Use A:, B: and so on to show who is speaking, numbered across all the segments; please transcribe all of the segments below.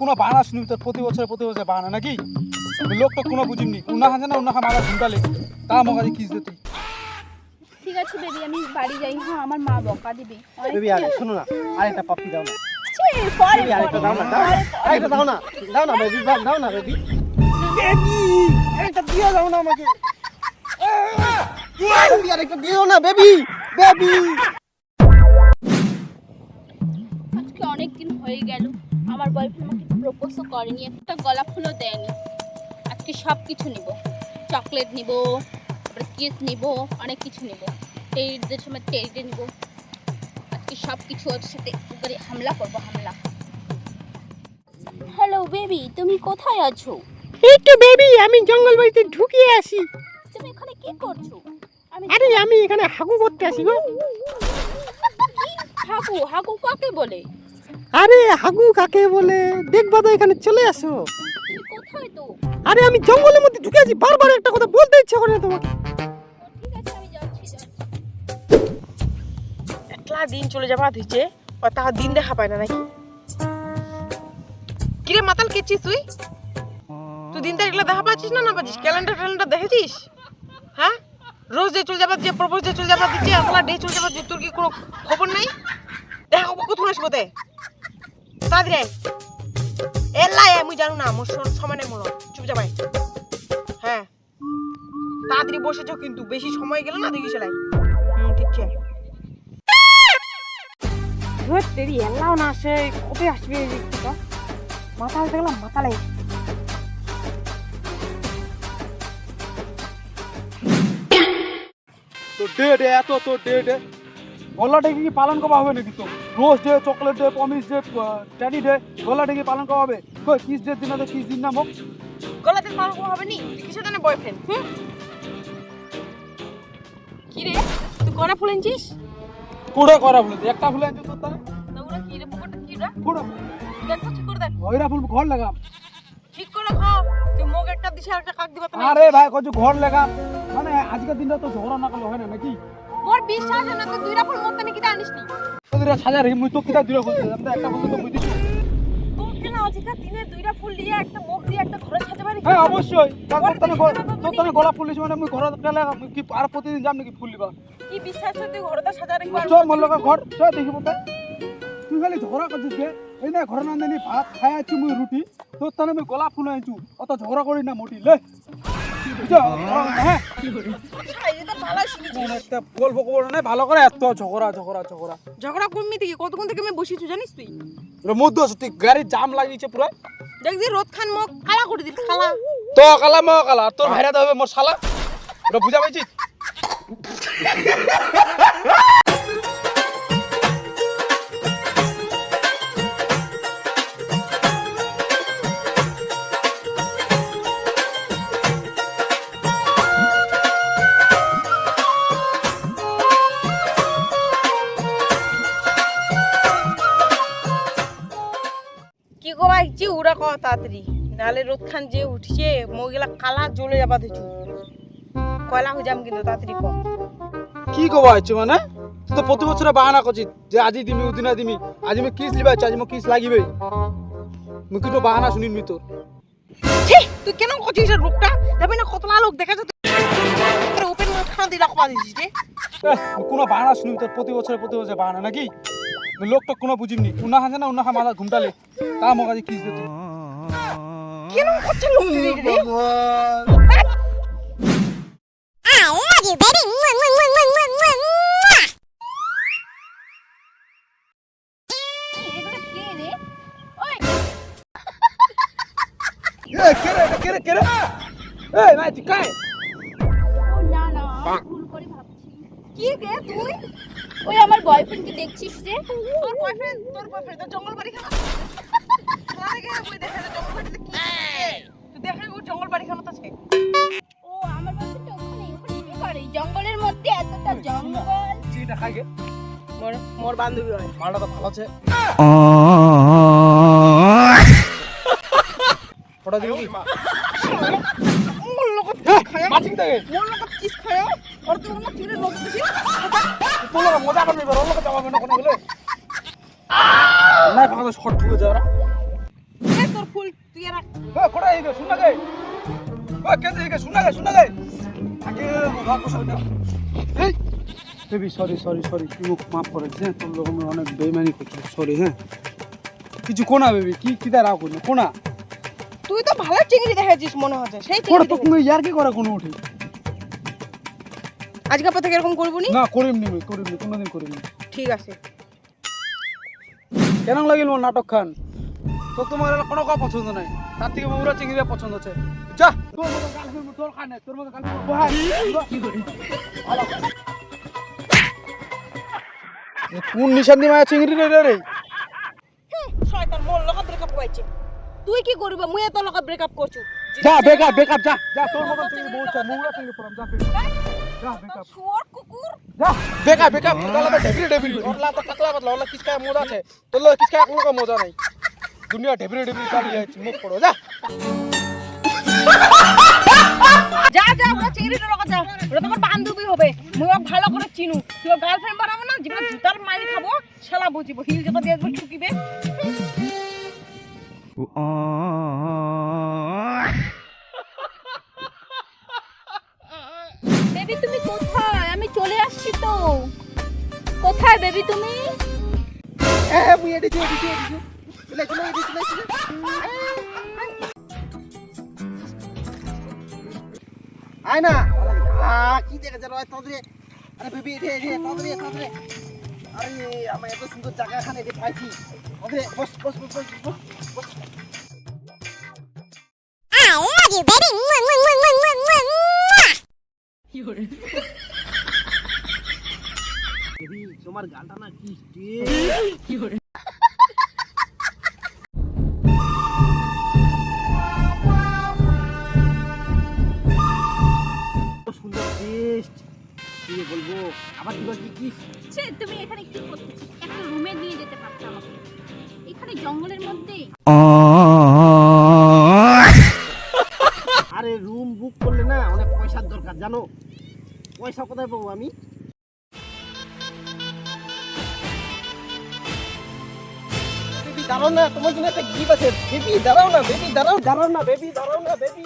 A: কোনো বাহানা শুনি তোর? প্রতি বছর প্রতি বছর বাহানা নাকি? লোকটা কোনো বুঝিনি। উন্না খাচ্ছে না উন্না খা মালা ঘুমটালে তা আমার কাছে কিস দে তুই।
B: ঠিক আছে বেবি আমি বাড়ি যাই। হ্যাঁ আমার মা বকা দিবে।
C: বেবি আরে শোনো না। আরেকটা পাপ্পি দাও না।
B: ছি, পরে
C: বেবি আরেকটা দাও না দাও। না আরেকটা দাও না। দাও না বেবি দাও না বেবি। বেবি আরেকটা দিয়ে দাও না আমাকে। বেবি আরেকটা দিও না বেবি। বেবি।
B: আজকে অনেক দিন হয়ে গেল। আমার বয়ফ্রেন্ড আমাকে প্রপোজও করেনি একটা গলা ফুলও দেয়নি। আজকে সব কিছু নিব। চকলেট নিব তারপরে কিস নিব অনেক কিছু নিব। টেরিদের সময় টেরিতে নিব। আজকে সব কিছু ওর সাথে উপরে হামলা করব হামলা। হ্যালো বেবি তুমি কোথায় আছো?
D: এই তো বেবি আমি জঙ্গল বাড়িতে ঢুকিয়ে আসি
B: তুমি এখানে কি করছ? আমি
D: আরে আমি এখানে হাগু করতে আসি গো।
B: হাগু হাগু কাকে বলে?
D: আরে হাগু কাকে বলে? দেখবা তো এখানে চলে আসো। আরে আমি জঙ্গলের মধ্যে ঢুকে আছি, বারবার একটা কথা বলতে ইচ্ছে করে না তোমাকে।
E: একলা দিন চলে যাবা দিচ্ছে ও তাহার দিন দেখা পায় না নাকি? কিরে মাতাল কেছিস তুই? তুই দিনটা এগুলো দেখা পাচ্ছিস না না পাচ্ছিস? ক্যালেন্ডার ট্যালেন্ডার দেখেছিস? হ্যাঁ? রোজ ডে চলে যাবার যে প্রপোজ ডে চলে যাবার দিচ্ছে একলা ডে চলে যাবার তোর কি কোনো খবর নাই? দেখা কোথাও আসব তে তাড়াতাড়ি আয় এলাই আমি জানো না মোর সম- সময় নেই চুপ যাবাই হ্যাঁ তাড়াতাড়ি বসেছো কিন্তু বেশি সময় গেলে না দেখি সেলাই হুম ঠিক আছে ধর তেরি এলাও না আসে কবে আসবে এই রিক্সাটা মাথা দেখলাম মাথা লাগে
A: তো ডে ডে এত তো ডে ডে গলাটাকে কি পালন করা হবে নাকি তো? Rose day chocolate day promise day teddy day গলাটাকে কি পালন করা হবে। কই কিস ডে দিন তো কিস দিন নামক
E: গলাতে মাল কোনো হবে নি? কিসের জন্য বয়ফ্রেন্ড হুম? কি রে? তুই কনা ফুল এনেছিস?
A: কোড়া করা বলে একটা ফুলে আনছো তোর তাহলে?
E: তা ওরা কি রে পুকুরটা কি রে?
A: কোড়া
E: দেখ ঠিক করে দেখ।
A: ওইরা ফুল ঘর লাগাম
E: ঠিক করে খাও। তুই মুখ একটা দিছে আর একটা কাক দিবা তুমি
A: আরে ভাই কত ঘর লাগাম মানে আজকের দিনটা তো ঝগড়া না করলে হয় না নাকি?
E: মোর বিশ্বাস না তুই দুইটা ফুল মত নাকি আনিস নি?
A: তোদের সাজা রেখে মুই তো কিটা দূরে আমি তো একটা বলতে তো
E: তোর কেন আজকে দিনে দুইটা ফুল দিয়ে একটা মুখ দিয়ে একটা ঘরে সাজাতে পারি
A: হ্যাঁ অবশ্যই। তোর তনে তোর তনে গলা ফুল মানে মুই ঘর গেলে কি আর প্রতিদিন যাম নাকি ফুল লিবা
E: কি বিশ্বাস তুই ঘরটা সাজা আর
A: চল মোর লগা ঘর চল দেখিব তা তুই খালি ঝগড়া করছিস কে এই না ঘর নান্দানি ভাত খাই আছি মুই রুটি। তোর তনে মুই গলা ফুল আনছু অত ঝগড়া করি না মোটি লে। হ্যাঁ।
E: ভালো
A: করে এত ঝগড়া ঝগড়া ঝগড়া।
E: ঝগড়া করবি থেকে কতক্ষণ থেকে আমি বসিছু জানিস তুই?
A: জাম লাগিয়েছে পুরো।
E: দেখছি রোদ খান মোক কালা করে দিল কালা
A: তো কালা ম কালা তোর ভাইরা হবে মোর শালা। এটা বুঝা পাইছিস?
E: কি যে উড়া কওয়া তাড়াতাড়ি। নাহলে রোদ খান যে উঠছে মগিলা কালা জ্বলে যাবা দিছু কয়লা যাম কিন্তু তাড়াতাড়ি ক
A: কি কবা হচ্ছে মানে? তুই তো প্রতি বছরে বাহানা করছিস যে আজি দিমি উদিনা দিমি। আজি আমি কিস লিবা আজি মোক কিস লাগিবে মুই কিন্তু বাহানা শুনিন মি তোর
E: তুই কেন করছিস এই রোগটা? যাবি না কতলা লোক দেখা যাচ্ছে ওপেন মুখ খান দিলা কমা দিছিস রে
A: কোনো বাহানা শুনিম তোর প্রতি বছরে প্রতি বছরে বাহানা নাকি? লোকটা কোনো বুঝিমনি উন্না খাচ্ছে না উন্না খা মাথা ঘুমটালে। তা মোক আজি কিস দে তুই
E: কেন করছে লোক রে? রে?
B: এগুলো কে রে? ওই
A: এ কেরে এটা কেরে কেরে এই ভাই তুই কাই
B: ও না না আমি ভুল করে ভাবছি
E: কি রে তুই?
B: ওই আমার বয়ফ্রেন্ডকে দেখছিস যে
E: তোর বয়ফ্রেন্ড তোর বয়ফ্রেন্ড তো জঙ্গল বাড়ি খানা? দেখে না জঙ্গল বাড়িতে কি তুই দেখে ও জঙ্গল বাড়ি খানা আছে
B: ও আমার বয়ফ্রেন্ড ওখানে ওখানে কি করে? জঙ্গলের মধ্যে এতটা জঙ্গল?
A: চিটা খাই গে।
E: মোর মোর বান্ধবী হয়।
A: তো ভালো আছে। ওটা দিবি?
E: মোর লোক
A: মাছিং থাকে
E: মোর লোক কিস খায়? আর তুই আমার কিরে লোক দিছিস
A: তোর লোক মজা করবি ওর যাওয়া না কোনো বলে না ভালো শর্ট ঢুকে যাওয়া
E: ফুল তুই আর
A: এ কোড়া এইগে শুনা গে ও কে এইগে শুনা গে শুনা গে আগে বাবা কোসা এই বেবি সরি সরি সরি তুই মুখ মাফ করে দে তোর লোক অনেক বেইমানি করছি সরি হ্যাঁ কিছু কোনা বেবি কি কি দা রাও কোনা কোনা
E: তুই তো ভালো চিংড়ি দেখেছিস মনে হচ্ছে সেই চিংড়ি।
A: তুমি ইয়ার কি করে কোনো উঠি
E: আজকে পর থেকে এরকম করব নি?
A: না করিম নি আমি কোনোদিন করিম নি।
E: ঠিক আছে।
A: কেন লাগিল মোর নাটক খান? তো তোমার এলা কোনো কথা পছন্দ নাই। তার থেকে মোরা চিংড়িয়া পছন্দ আছে যা! তোর মতো গার্লফ্রেন্ড তোর মতো গার্লফ্রেন্ড বহাই! কোন নিশান দি মায়া চিংড়ি রে রে রে?
E: শয়তান মোর লগত ব্রেকআপ কইছে তুই কি করবি? মুই তোর লগত ব্রেকআপ করছু।
A: যা বেকআপ বেকআপ যা যা তোর মতো চিংড়ি বহুত চা মোরা চিংড়ি পড়াম যা
E: শুয়োর কুকুর
A: ঢেবরি ঢেবরি তো টাকলা বদলা কিসকা মজা আছে তোর লো কিসকা কোনো কা মজা নাই দুনিয়া ঢেবরি ঢেবরি চালিয়ে আছে মুখ পড়ো যা
E: যা যা ওরা চিংড়িটার লগত যা ওরা তোমার বান্ধবী হবে মুই ওকে ভালো করে চিনু তুই গার্লফ্রেন্ড বানাবো না জীবনে জুতার মারি খাব শালা বুঝিব হিল যখন দিয়ে ঠুকিবে।
B: কোথায় বেবি তুমি
C: আয় না কি দেখে যা রয় তোদরে আরে বেবি এদিকে এদিকে তোদরে তোদরে আরে আমার এত সুন্দর জায়গা এখানে এদিকে পাইছি তোদরে বস বস বস বস বস বস
F: I love you, baby. Mwah, mwah, mwah, mwah, mwah,
C: তোমার গালটা না কি সুন্দর টেস্ট কি বলব? আবার কি বলছি কি?
B: তুমি এখানে কি করতেছো? একটা রুমে নিয়ে যেতে পারছ আমাকে। এখানে জঙ্গলের মধ্যে।
C: আরে রুম বুক করলে না অনেক পয়সার দরকার জানো? পয়সা কোথায় পাবো আমি? দাঁড়াও না তোমার জন্য একটা গিফট আছে। বেবি দাঁড়াও না বেবি দাঁড়াও দাঁড়াও না বেবি দাঁড়াও না বেবি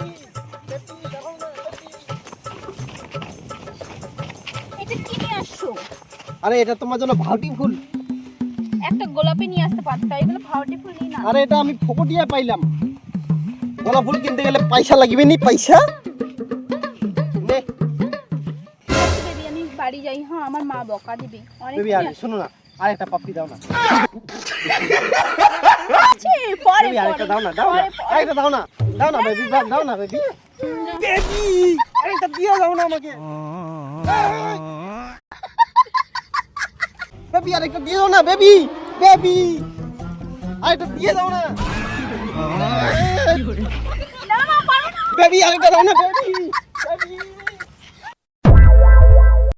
B: এটা কি নিয়ে আসছো?
C: আরে এটা তোমার জন্য ভাউটি ফুল।
B: একটা গোলাপি নিয়ে আসতে পারতো এগুলো ভাওটি ফুল না।
C: আরে এটা আমি ফকটিয়া পাইলাম। গোলাপ ফুল কিনতে গেলে পয়সা লাগবে নি পয়সা? নে।
B: বেবি আমি বাড়ি যাই হ্যাঁ আমার মা বকা দিবে। অনেক
C: বেবি আরে শোনো না আর একটা পাপ্পি দাও না।
B: পরে
C: আরেকটা দাও না দাও না। আরেকটা দাও না দাও না বেবি দাও না বেবি বেবি! আরেকটা দিয়ে দাও না আমাকে। বেবি আরেকটা দিয়ে দাও না বেবি বেবি। আরেকটা দিয়ে দাও
B: না।
C: বেবি আরেকটা দাও না বেবি।